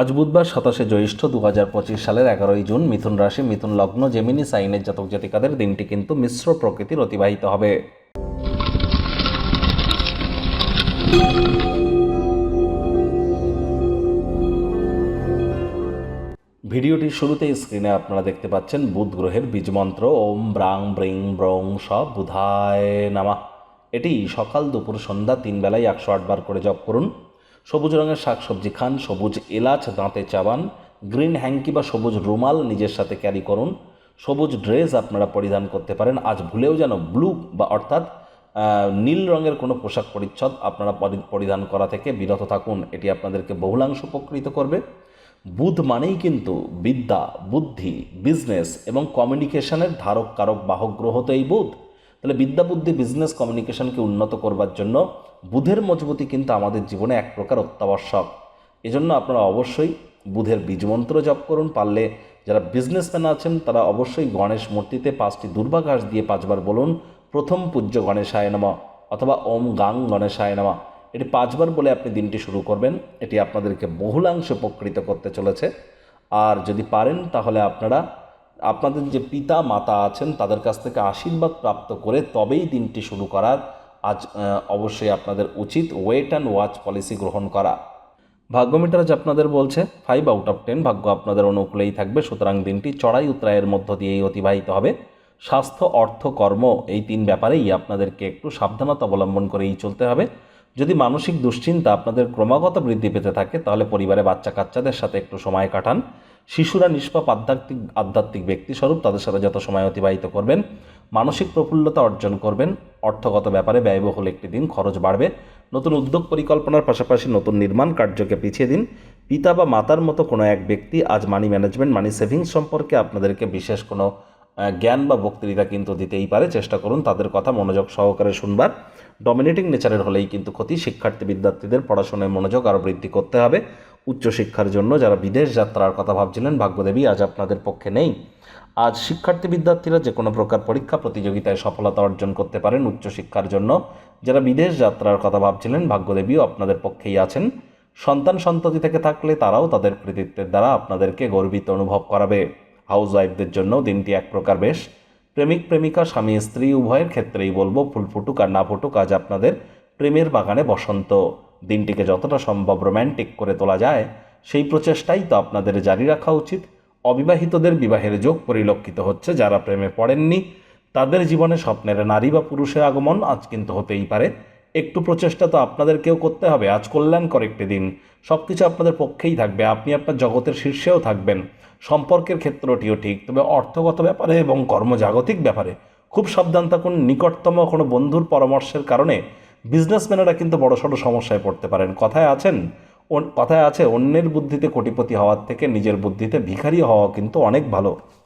আজ বুধবার সাতাশে জ্যৈষ্ঠ দু হাজার পঁচিশ সালের এগারোই জুন মিথুন রাশি, মিথুন লগ্ন, জেমিনি, সাইনের জাতক জাতিকাদের দিনটি কিন্তু মিশ্র প্রকৃতির অতিবাহিত হবে। ভিডিওটির শুরুতেই স্ক্রিনে আপনারা দেখতে পাচ্ছেন বুধ গ্রহের বীজমন্ত্র ওম ব্রাং ব্রিং ব্রং সব বুধায় নামা। এটি সকাল দুপুর সন্ধ্যা তিন বেলায় একশো আটবার করে জপ করুন। সবুজ রঙের শাকসবজি খান, সবুজ এলাচ, দাঁতে চাবান গ্রিন হ্যাঙ্কি বা সবুজ রুমাল নিজের সাথে ক্যারি করুন। সবুজ ড্রেস আপনারা পরিধান করতে পারেন। আজ ভুলেও যেন ব্লু বা অর্থাৎ নীল রঙের কোনো পোশাক পরিচ্ছদ আপনারা পরিধান করা থেকে বিরত থাকুন। এটি আপনাদেরকে বহুলাংশ উপকৃত করবে। বুধ মানেই কিন্তু বিদ্যা, বুদ্ধি, বিজনেস এবং কমিউনিকেশনের ধারক কারক বাহক গ্রহ তো এই বুধ। তাহলে বিদ্যা বুদ্ধি বিজনেস কমিউনিকেশনকে উন্নত করবার জন্য বুধের মজবুতি কিন্তু আমাদের জীবনে এক প্রকার অত্যাবশ্যক। এজন্য আপনারা অবশ্যই বুধের বীজমন্ত্র জপ করুন, পারলে যারা বিজনেসম্যান আছেন তারা অবশ্যই গণেশ মূর্তিতে পাঁচটি দুর্বা ঘাস দিয়ে পাঁচবার বলুন, প্রথম পূজ্য গণেশায় নমঃ অথবা ওম গাং গণেশায় নমঃ এটি পাঁচবার বলে আপনি দিনটি শুরু করবেন, এটি আপনাদেরকে বহুলাংশে উপকৃত করতে চলেছে। আর যদি পারেন তাহলে আপনারা আপনাদের যে পিতা, মাতা আছেন, তাদের কাছ থেকে আশীর্বাদ প্রাপ্ত করে তবেই দিনটি শুরু করার আজ অবশ্যই আপনাদের উচিত ওয়েট অ্যান্ড ওয়াচ পলিসি গ্রহণ করা। ভাগ্য মিটার আজ আপনাদের বলছে ফাইভ আউট অফ টেন ভাগ্য আপনাদের অনুকূলেই থাকবে, সুতরাং দিনটি চড়াই উত্তরায়ের মধ্য দিয়েই অতিবাহিত হবে। স্বাস্থ্য, অর্থ, কর্ম এই তিন ব্যাপারেই আপনাদেরকে একটু সাবধানতা অবলম্বন করেই চলতে হবে। যদি মানসিক দুশ্চিন্তা আপনাদের ক্রমাগত বৃদ্ধি পেতে থাকে, তাহলে পরিবারে বাচ্চা কাচ্চাদের সাথে একটু সময় কাটান। শিশুরা নিষ্পাপ আধ্যাত্মিক আধ্যাত্মিক ব্যক্তিস্বরূপ তাদের সাথে যত সময় অতিবাহিত করবেন, মানসিক প্রফুল্লতা অর্জন করবেন, অর্থগত ব্যাপারে ব্যয়বহুল একটি দিন খরচ বাড়বে, নতুন উদ্যোগ পরিকল্পনার পাশাপাশি নতুন নির্মাণ কার্যকে পিছিয়ে দিন। পিতা বা মাতার মতো কোনো এক ব্যক্তি আজ মানি ম্যানেজমেন্ট মানি সেভিংস সম্পর্কে আপনাদেরকে বিশেষ কোনো জ্ঞান বা বক্তৃতা কিন্তু দিতেই পারে। চেষ্টা করুন তাদের কথা মনোযোগ সহকারে শুনবার। ডমিনেটিং নেচারের হলেই কিন্তু ক্ষতি। শিক্ষার্থী, বিদ্যার্থীদের পড়াশোনায় মনোযোগ আরও বৃদ্ধি করতে হবে। উচ্চশিক্ষার জন্য যারা বিদেশ যাত্রার কথা ভাবছিলেন, ভাগ্যদেবী আজ আপনাদের পক্ষে নেই। আজ শিক্ষার্থী বিদ্যার্থীরা যে কোনো প্রকার পরীক্ষা প্রতিযোগিতায় সফলতা অর্জন করতে পারেন উচ্চশিক্ষার জন্য। যারা বিদেশ যাত্রার কথা ভাবছিলেন, ভাগ্যদেবীও আপনাদের পক্ষেই আছেন। সন্তান সন্ততি থেকে থাকলে তারাও তাদের কৃতিত্বের দ্বারা আপনাদেরকে গর্বিত অনুভব করাবে। হাউস ওয়াইফদের জন্য দিনটি এক প্রকার বেশ। প্রেমিক, প্রেমিকা, স্বামী, স্ত্রী, উভয়ের ক্ষেত্রেই বলব, ফুল ফুটুক আর না ফুটুক, আজ আপনাদের প্রেমের বাগানে বসন্ত। দিনটিকে যতটা সম্ভব রোম্যান্টিক করে তোলা যায়, সেই প্রচেষ্টাই তো আপনাদের জারি রাখা উচিত। অবিবাহিতদের বিবাহের যোগ পরিলক্ষিত হচ্ছে যারা প্রেমে পড়েননি। তাদের জীবনে স্বপ্নের নারী বা পুরুষের আগমন আজ কিন্তু হতেই পারে। একটু প্রচেষ্টা তো আপনাদেরকেও করতে হবে। আজ কল্যাণকর একটি দিন। সব কিছু আপনাদের পক্ষেই থাকবে। আপনি আপনার জগতের শীর্ষেও থাকবেন। সম্পর্কের ক্ষেত্রটিও ঠিক। তবে অর্থগত ব্যাপারে এবং কর্মজাগতিক ব্যাপারে খুব সাবধান থাকুন। নিকটতম কোনো বন্ধুর পরামর্শের কারণে বিজনেসম্যানেরা কিন্তু বড়সড় সমস্যায় পড়তে পারেন। কথায় আছেন কথায় আছে, অন্যের বুদ্ধিতে কোটিপতি হওয়ার থেকে নিজের বুদ্ধিতে ভিখারি হওয়া কিন্তু অনেক ভালো।